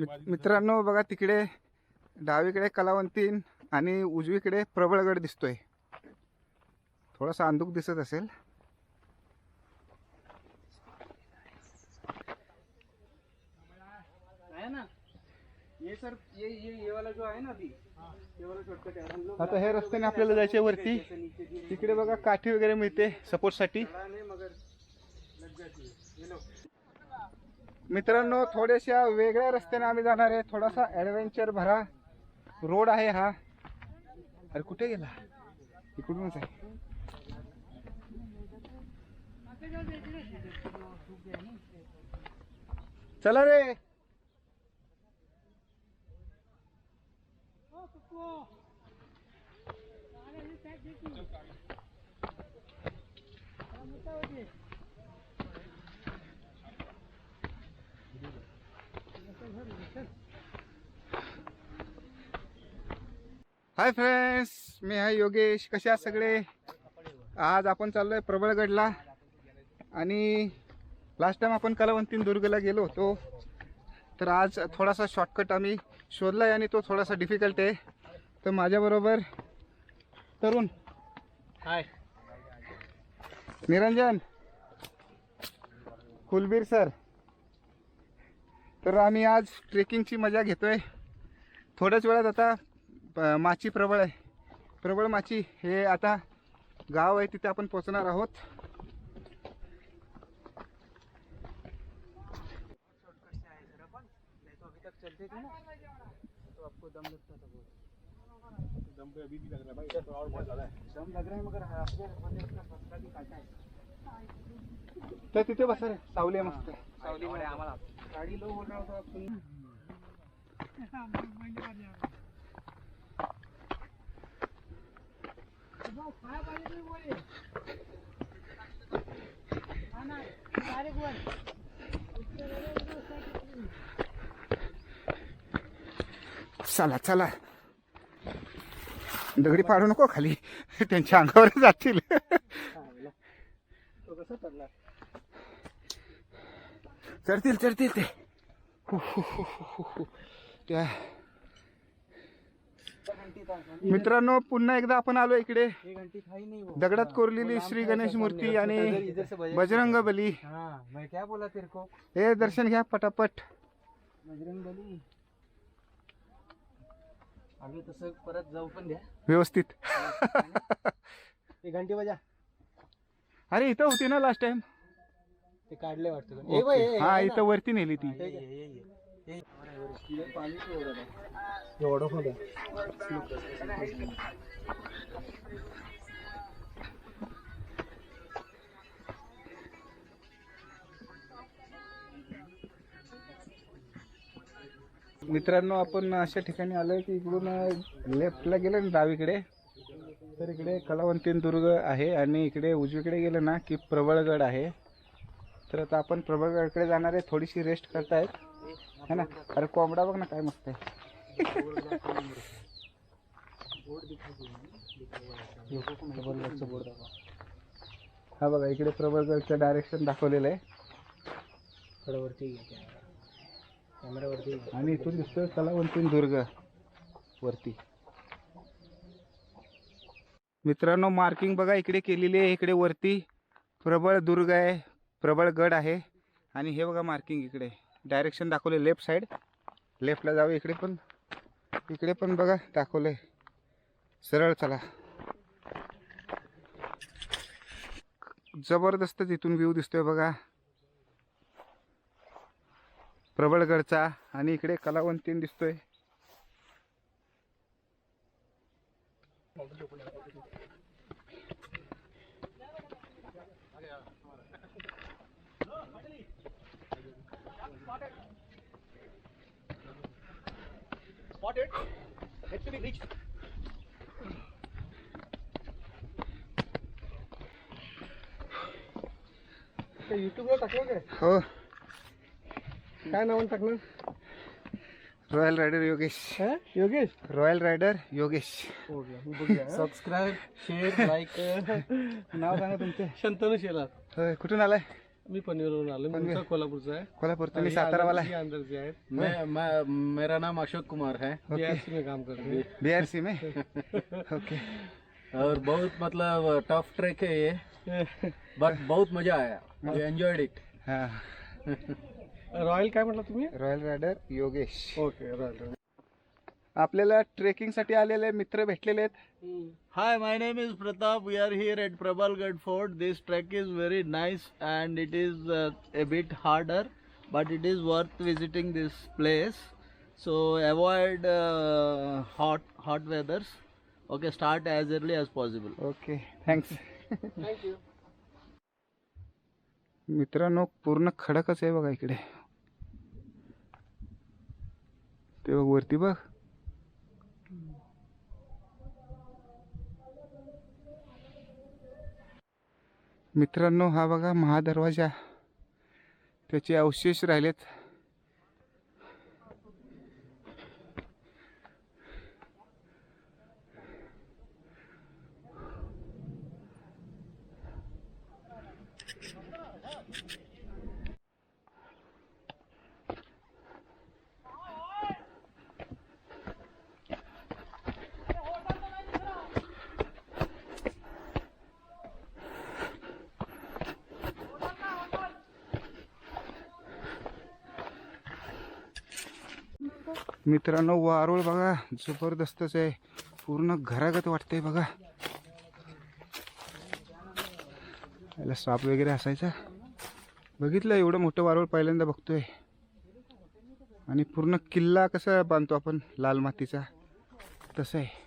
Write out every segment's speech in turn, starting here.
मित- मित्रांनो बघा तिकडे डावीकडे कलावंतीन आणि उजवीकडे प्रबळगड दिसतोय. थोडासा अंधुक दिसत असेल. है ना? ये सर ये ये ये वाला जो ना अभी ये वाला शॉर्टकट हम लोग आता हे रस्त्याने आपल्याला जायचे वरती. तिकडे बघा काठी वगैरे मिळते सपोर्टसाठी मगर लग जाती ये लो. मित्रांनो थोड्याशा वेगळ्या रस्त्याने आम्ही जाणार आहे. थोडासा ॲडव्हेंचर भरा. रोड आहे हा. अरे कुठे गेला? इकडूनच आहे. चला रे. हाय फ्रेंड्स मी आहे योगेश. कसे आहात सगळे? आज आपण चाललोय प्रबळगडला. आणि लास्ट टाइम आपण कलावंतीन दुर्गला गेलो होतो. तर आज थोडासा शॉर्टकट आम्ही शोधला आहे आणि तो थोडासा डिफिकल्ट आहे. तर माझ्याबरोबर तरुण. हाय. निरंजन. कुलबीर सर तर आम्ही आज ट्रेकिंगची मजा घेतोय. थोड्याच वेळात आता प- माची प्रबळ आहे. प्रबळ माची हे आता गाव आहे तिथे आपण पोहोचणार आहोत. तर तिथे बसा रे सावली मस्त. सावली मध्ये आम्हाला. गाडी लो बोल चला चला. दगडी पाडू नको खाली. त्यांच्या अंगावर जातील. चढतील चढतील ते. हु, त्या मित्रांनो पुन्हा एकदा आपण आलो इकडे. ही दगडात कोरलेली श्री गणेश मूर्ती आणि बजरंग बली. हाँ मैं क्या बोला तेरे को हे दर्शन घ्या पटापट. बजरंग बली. आम्ही तसं परत जाऊ पण द्या. व्यवस्थित. घंटी बजा. अरे इथं होती ना लास्ट टाइम ते काढले वाटतं. हा. इथं वरती नेली ती. एवढं खोल मित्रांनो आपण अशा ठिकाणी आलोय की इकडून लेफ्टला गेलं ना डावीकडे. तर इकडे कलावंतीन दुर्ग आहे आणि इकडे उजवीकडे गेलं ना की प्रबळगड आहे. तर आता आपण प्रबळगडकडे जाणार आहे. थोडीशी रेस्ट करतायत. है ना? अरे कोंबडा बघ ना काय मस्त आहे. हा बघा इकडे प्रबळगडचं डायरेक्शन दाखवलेलं आहे. वरती कॅमेरावरती. आणि इथून दिसतोय कलावंतीन दुर्ग वरती. मित्रांनो मार्किंग बघा इकडे केलेली आहे इकडे वरती. प्रबळ दुर्ग आहे प्रबळ गड आहे. आणि हे बघा मार्किंग इकडे. डायरेक्शन दाखवले लेफ्ट साईड. लेफ्टला जाऊ इकडे पण. इकडे पण बघा दाखवले सरळ चला. जबरदस्त तिथून व्ह्यू दिसतोय बघा. प्रबळगडचा आणि इकडे कलावंतीन दिसतोय. ते युट्यूबला टाकलं काय? हो. काय नाव टाकलं? रॉयल रायडर योगेश हा? Yogesh royal rider Yogesh subscribe share like नाव सांगा तुमचे. शंतनू शेलार. होय कुठून आलाय? मी पनवेलवरून आलो मी. मूळचा कोल्हापूरचा आहे. कोल्हापूर तुम्ही ये अंदर जे आहेत. मैं, मैं मेरा नाम अशोक कुमार है. बीआरसी में काम करते हैं. बी आर सी में? ओके. और बहुत मतलब टफ ट्रैक है ये. बट बहुत मजा आया. वी एंजॉयड इट हां. रॉयल काय म्हटलं तुम्ही? Royal rider Yogesh. Okay royal आपल्याला ट्रेकिंगसाठी आलेले मित्र भेटलेले आहेत. Hi my name is Pratap we are here at Prabalgad fort this track is very nice and it is a bit harder but it is worth visiting this place so avoid hot hot weathers okay start as early as possible okay thanks मित्रांनो पूर्ण खडकच आहे बघा इकडे. ते बघ वरती बघ. मित्रांनो हा बघा महादरवाजा. त्याचे अवशेष राहिलेत. मित्रांनो वारुळ बघा जबरदस्तच आहे. पूर्ण घरागत वाटतंय बघा. याला साप वगैरे असायचा. बघितलं एवढं मोठं वारुळ पहिल्यांदा बघतोय. आणि पूर्ण किल्ला कसा बांधतो आपण लाल मातीचा? तसं आहे.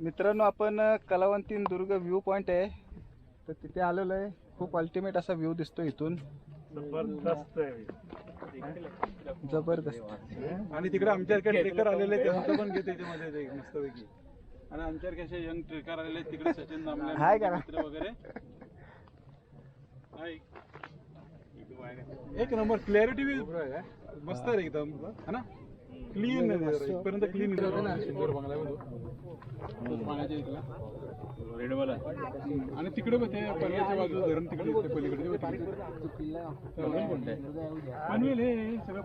मित्रांनो आपण कलावंतीन दुर्ग व्ह्यू पॉइंट आहे. तर तिथे आलेलो आहे. खूप अल्टिमेट असा व्ह्यू दिसतो इथून. जबरदस्त आणि तिकडे आमच्याकडे ट्रेकर आलेले आहेत, त्यांचं पण घे त्याच्यामध्ये ते मस्तपैकी. आणि आमच्याकडे कसे यंग ट्रेकर आलेले आहेत. तिकडे सचिन दामले हाय का? मित्र वगैरे. हाय. एक नंबर क्लॅरिटी मस्त आहे एकदम. है ना? क्लीन इथपर्यंत क्लीन पाण्याच्या इथला हम्म. आणि तिकडे बघ ते पनवेलच्या बाजूला धरण तिकडे पलीकडे. पनवेल हे सगळं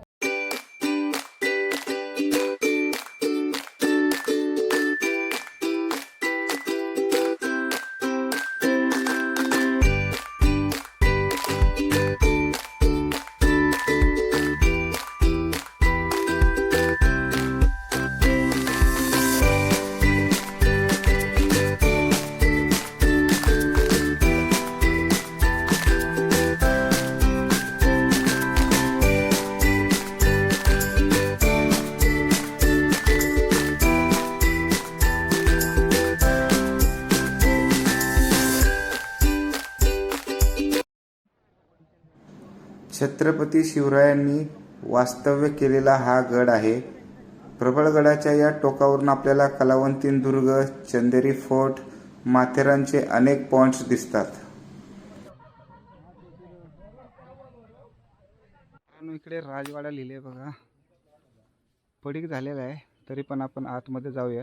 छत्रपती शिवरायांनी वास्तव्य केलेला हा गड आहे. प्रबळगडाच्या या टोकावरून आपल्याला कलावंतीन दुर्ग चंदेरी फोर्ट माथेरानचे अनेक पॉइंट्स दिसतात. इकडे राजवाडा लिहिले बघा. पडीक झालेला आहे तरी पण आपण आतमध्ये जाऊया.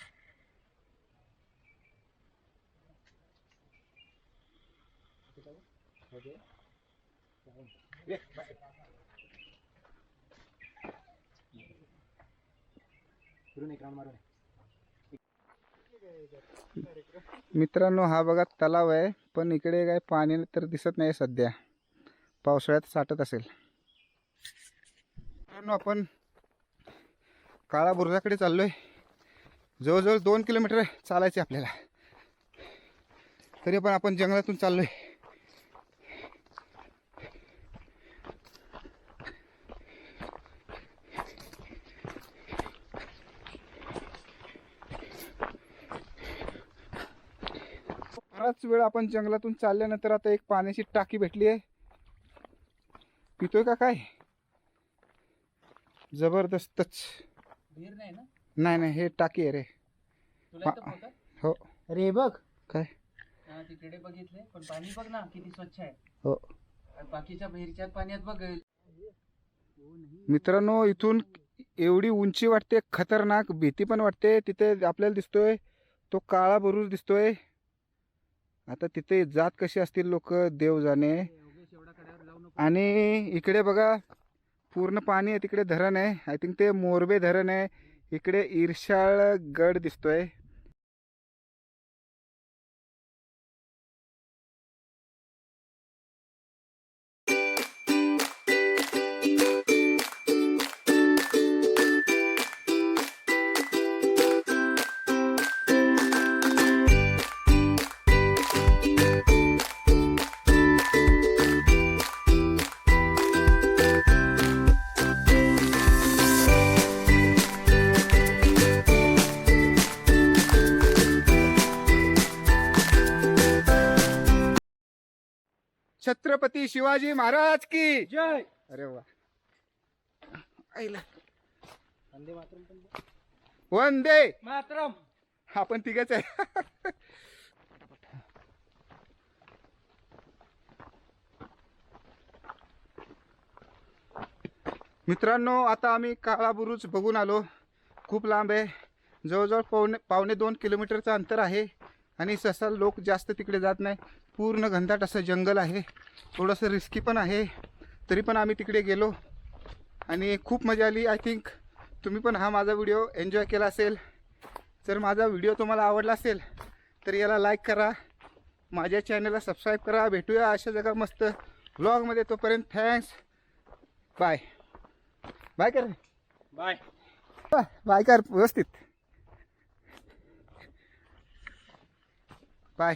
मित्रांनो हा बघा तलाव आहे पण इकडे काय पाणी तर दिसत नाही सध्या. पावसाळ्यात साठत असेल. मित्रांनो आपण काळा बुर्जाकडे चाललोय. जवळजवळ दोन किलोमीटर चालायचे आपल्याला. तरी पण आपण जंगलातून चाललोय. वेळ आपण जंगलातून चालल्यानंतर आता एक पाण्याची टाकी भेटली आहे. पितोय का काय? जबरदस्तच. नाही ना? नाही नाही हे टाकी आहे रे? हो. अरे बघ. काय? हा, तिकडे बघितले पण पाणी बघ ना किती स्वच्छ आहे. हो. आणि बाकीच्या बहिरच्या पाण्यात बघ. मित्रांनो इथून एवढी उंची वाटते खतरनाक भीती पण वाटते तिथे आपल्याला दिसतोय तो काळा बुरुज दिसतोय. आता तिथे जात कशी असतील लोक? देव जाणे. आणि इकडे बघा पूर्ण पाणी आहे तिकडे धरण आहे. आय थिंक ते मोरबे धरण आहे. इकडे ईर्षाळ गड दिसतोय. छत्रपती शिवाजी महाराज की. जय. अरे वा. आईला. वंदे मातरम आपण तिघच आहे. मित्रांनो आता आम्ही काळा बुरुज बघून आलो. खूप लांब आहे. जवळजवळ पावणे पावणे दोन किलोमीटरचं अंतर आहे. आणि सहसा लोक जास्त तिकडे जात नाही. पूर्ण घनदाट असं जंगल आहे. थोडंसं रिस्की पण आहे. तरी पण आम्ही तिकडे गेलो. आणि खूप मजा आली आय थिंक तुम्ही पण हा माझा व्हिडिओ एन्जॉय केला असेल. जर माझा व्हिडिओ तुम्हाला आवडला असेल तर याला लाईक करा. माझ्या चॅनलला सबस्क्राईब करा. भेटूया अशा जगा मस्त व्लॉगमध्ये तोपर्यंत थँक्स बाय बाय कर बाय बाय कर व्यवस्थित. बाय